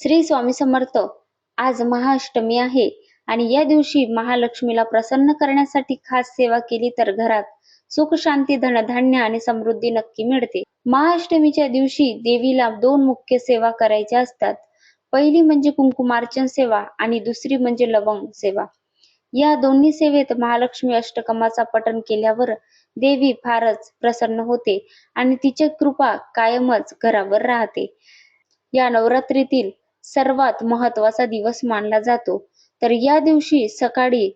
श्री स्वामी समर्थ आज महाअष्टमी आहे आणि या दिवशी महालक्ष्मीला प्रसन्न करण्यासाठी खास सेवा केली तर घरात सुख शांती धनधान्य आणि समृद्धी नक्की मिळते. महाअष्टमीच्या दिवशी देवीला दोन मुख्य सेवा करायच्या असतात. पहिली म्हणजे कुंकुमार्चन सेवा आणि दुसरी म्हणजे लवंग सेवा. या दोन्ही सेवेत महालक्ष्मी अष्टकमाचा पठण केल्यावर देवी फारच प्रसन्न होते आणि तिची कृपा कायमच घरावर राहते. या नवरात्रीतील सर्वात महत्त्वाचा दिवस मानला जातो. तर या दिवशी सकाळी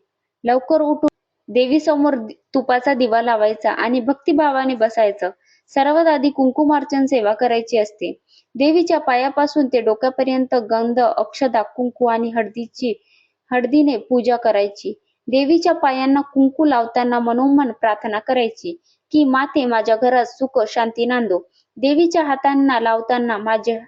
लवकर उठून देवीसमोर तुपाचा दिवा लावायचा आणि भक्तिभावाने बसायचं. सर्वात आधी कुंकुमार्चन सेवा करायची असते. देवीच्या पायापासून ते डोक्यापर्यंत गंध अक्षदा कुंकू आणि हळदीची हळदीने पूजा करायची. देवीच्या पायांना कुंकू लावताना मनोमन प्रार्थना करायची की माते माझ्या घरात सुख शांती नांदो. देवीच्या हातांना लावताना माझे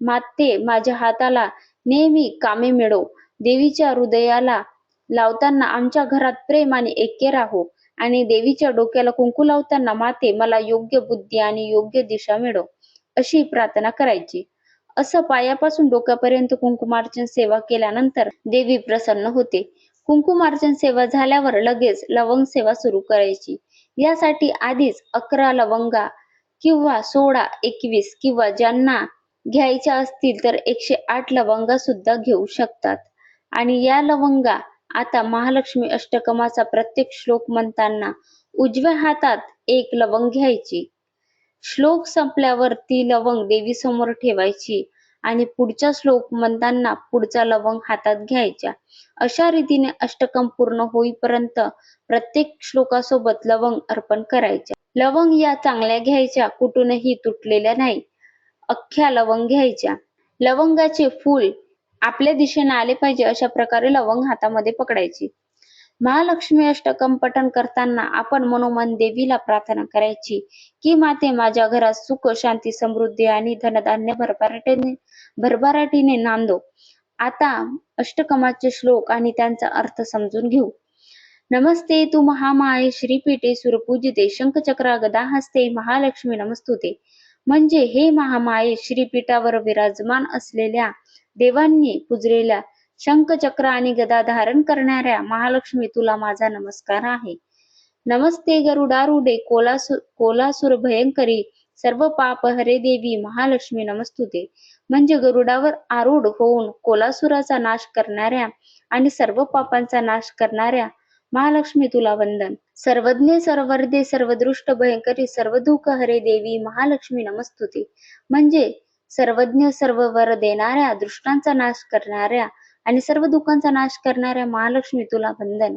माते माझ्या हाताला नेहमी कामे मिळो. देवीच्या हृदयाला लावताना आमच्या घरात प्रेम आणि ऐक्य राहो. आणि देवीच्या डोक्याला कुंकू लावताना माते मला योग्य बुद्धी आणि योग्य दिशा मिळो अशी प्रार्थना करायची. असं पायापासून डोक्यापर्यंत कुंकुमार्चन सेवा केल्यानंतर देवी प्रसन्न होते. कुंकुमार्चन सेवा झाल्यावर लगेच लवंग सेवा सुरू करायची. यासाठी आधीच अकरा लवंगा किंवा सोळा एकवीस किंवा ज्यांना घ्यायच्या असतील तर एकशे आठ लवंगा सुद्धा घेऊ शकतात. आणि या लवंगा आता महालक्ष्मी अष्टकमाचा प्रत्येक श्लोक म्हणताना उजव्या हातात एक लवंग घ्यायची. श्लोक संपल्यावर ती लवंग देवीसमोर ठेवायची आणि पुढचा श्लोक म्हणताना पुढचा लवंग हातात घ्यायच्या अशा रीतीने अष्टकम पूर्ण होईपर्यंत प्रत्येक श्लोकासोबत लवंग अर्पण करायच्या लवंग या चांगल्या घ्यायच्या कुठूनही तुटलेल्या नाही. अख्ख्या लवंग घ्यायच्या. लवंगाचे फूल आपल्या दिशेने आले पाहिजे अशा प्रकारे लवंग हातामध्ये पकडायची. महालक्ष्मी अष्टकम पठण करताना आपण मनोमन देवीला प्रार्थना करायची की माते माझ्या घरात सुख शांती समृद्धी आणि धनधान्य भरभराटीने भरभराटीने नांदो. आता अष्टकमाचे श्लोक आणि त्यांचा अर्थ समजून घेऊ. नमस्ते तू महामाये श्रीपीठे सुरपूजिते शंखचक्रा गदा हस्ते महालक्ष्मी नमस्तुते. म्हणजे हे महामाये श्रीपीठावर विराजमान असलेल्या देवांनी पुजलेल्या शंखचक्र आणि गदा धारण करणाऱ्या महालक्ष्मी तुला माझा नमस्कार आहे. नमस्ते गरुडारुडे कोलासुर कोलासुर भयंकरी सर्व पाप हरे देवी महालक्ष्मी नमस्तुते. म्हणजे गरुडावर आरूढ होऊन कोलासुराचा नाश करणाऱ्या आणि सर्व पापांचा नाश करणाऱ्या महालक्ष्मी तुला वंदन. सर्वज्ञ सर्वर्दे सर्वदृष्ट भयंकरी सर्व दुःख हरे देवी महालक्ष्मी नमस्तुती. म्हणजे सर्वज्ञ सर्व वर देणाऱ्या दृष्टांचा नाश करणाऱ्या आणि सर्व दुःखांचा नाश करणाऱ्या महालक्ष्मी तुला वंदन.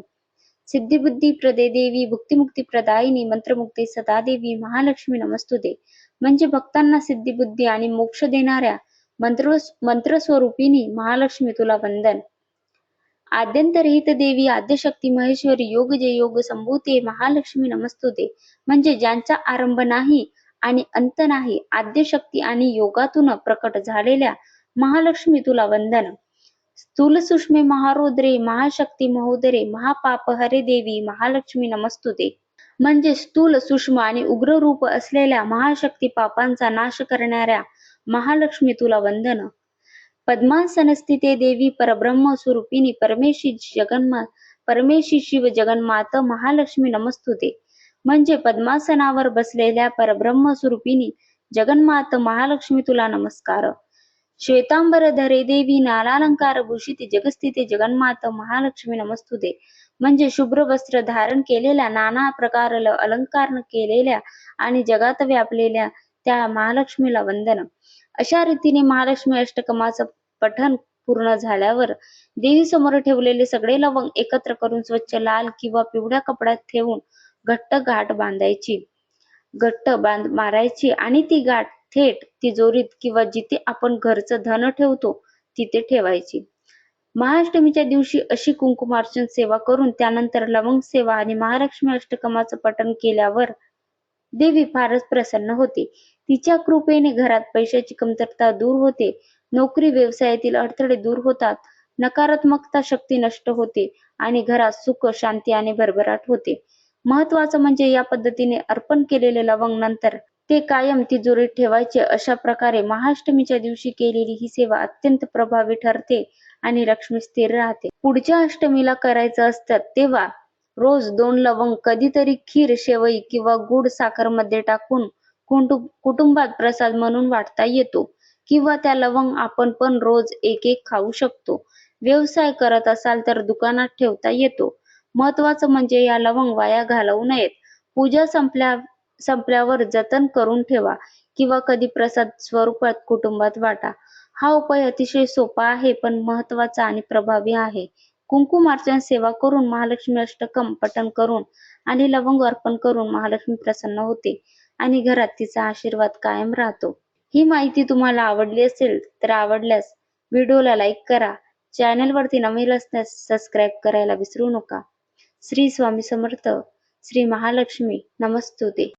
सिद्धिबुद्धी प्रदे देवी भुक्तिमुक्ती प्रदायिनी मंत्रमुक्ती सदादेवी महालक्ष्मी नमस्तुते. म्हणजे भक्तांना सिद्धिबुद्धी आणि मोक्ष देणाऱ्या मंत्र मंत्रस्वरूपिणी महालक्ष्मी तुला वंदन. आद्यंतरहित देवी आद्यशक्ती महेश्वरी योग जे योग संभूते महालक्ष्मी नमस्तुते. म्हणजे ज्यांचा आरंभ नाही आणि अंत नाही आद्यशक्ती आणि योगातून प्रकट झालेल्या महालक्ष्मी तुला वंदन. स्थूल सुष्मे महारोद्रे महाशक्ती महोदरे महापाप हरे देवी महालक्ष्मी नमस्तुते. म्हणजे स्थूल सूक्ष्म आणि उग्र रूप असलेल्या महाशक्ती पापांचा नाश करणाऱ्या महालक्ष्मी तुला वंदन. पद्मासनस्थिते देवी परब्रह्म स्वरूपिणी परमेशी जगन्मा परमेशी शिव जगन्मात महालक्ष्मी नमस्तुते. म्हणजे पद्मासनावर बसलेल्या परब्रह्म स्वरूपिणी जगन्मात महालक्ष्मी तुला नमस्कार. श्वेतांबर धरे देवी नालालंकार भूषित जगस्थिते जगन्मात महालक्ष्मी नमस्तुते. म्हणजे शुभ्र वस्त्र धारण केलेल्या नाना प्रकार अलंकार केलेल्या आणि जगात व्यापलेल्या त्या महालक्ष्मीला वंदन. अशा रीतीने महालक्ष्मी अष्टकमाचं पठण पूर्ण झाल्यावर देवी समोर ठेवलेले सगळे लवंग एकत्र करून स्वच्छ लाल किंवा पिवळ्या कपड्यात ठेवून घट्ट गाठ बांधायची. घट्ट बांध मारायची आणि ती गाठ थेट तिजोरीत किंवा जिथे आपण घरचं धन ठेवतो तिथे ठेवायची. महाअष्टमीच्या दिवशी अशी कुंकुमार्चन सेवा करून त्यानंतर लवंग सेवा आणि महालक्ष्मी अष्टकमाचं पठण केल्यावर देवी फारच प्रसन्न होते. तिच्या कृपेने घरात पैशाची कमतरता दूर होते. नोकरी व्यवसायातील अडथळे दूर होतात. नकारात्मकता शक्ती नष्ट होते आणि घरात सुख शांती आणि भरभराट होते. महत्वाचं म्हणजे या पद्धतीने अर्पण केलेले लवंग नंतर ते कायम तिजोरीत ठेवायचे. अशा प्रकारे महाअष्टमीच्या दिवशी केलेली ही सेवा अत्यंत प्रभावी ठरते आणि लक्ष्मी स्थिर राहते. पुढच्या अष्टमीला करायचं असतं तेव्हा रोज दोन लवंग कधीतरी खीर शेवई किंवा गुड साखरमध्ये टाकून कुटुंबात प्रसाद म्हणून वाटता येतो. किंवा त्या लवंग आपण पण रोज एक एक खाऊ शकतो. व्यवसाय करत असाल तर दुकानात ठेवता येतो. महत्वाचं म्हणजे या लवंग वाया घालवू नयेत. पूजा संपल्या संपल्यावर जतन करून ठेवा किंवा कधी प्रसाद स्वरूपात कुटुंबात वाटा. हा उपाय अतिशय सोपा आहे पण महत्त्वाचा आणि प्रभावी आहे. कुंकुमार्चन सेवा करून महालक्ष्मी अष्टकम पठण करून आणि लवंग अर्पण करून महालक्ष्मी प्रसन्न होते आणि घरात तिचा आशीर्वाद कायम राहतो. ही माहिती तुम्हाला आवडली असेल तर आवडल्यास व्हिडिओला लाईक करा. चॅनलवरती नवीन असल्यास सबस्क्राईब करायला विसरू नका. श्री स्वामी समर्थ. श्री महालक्ष्मी. नमस्तुते.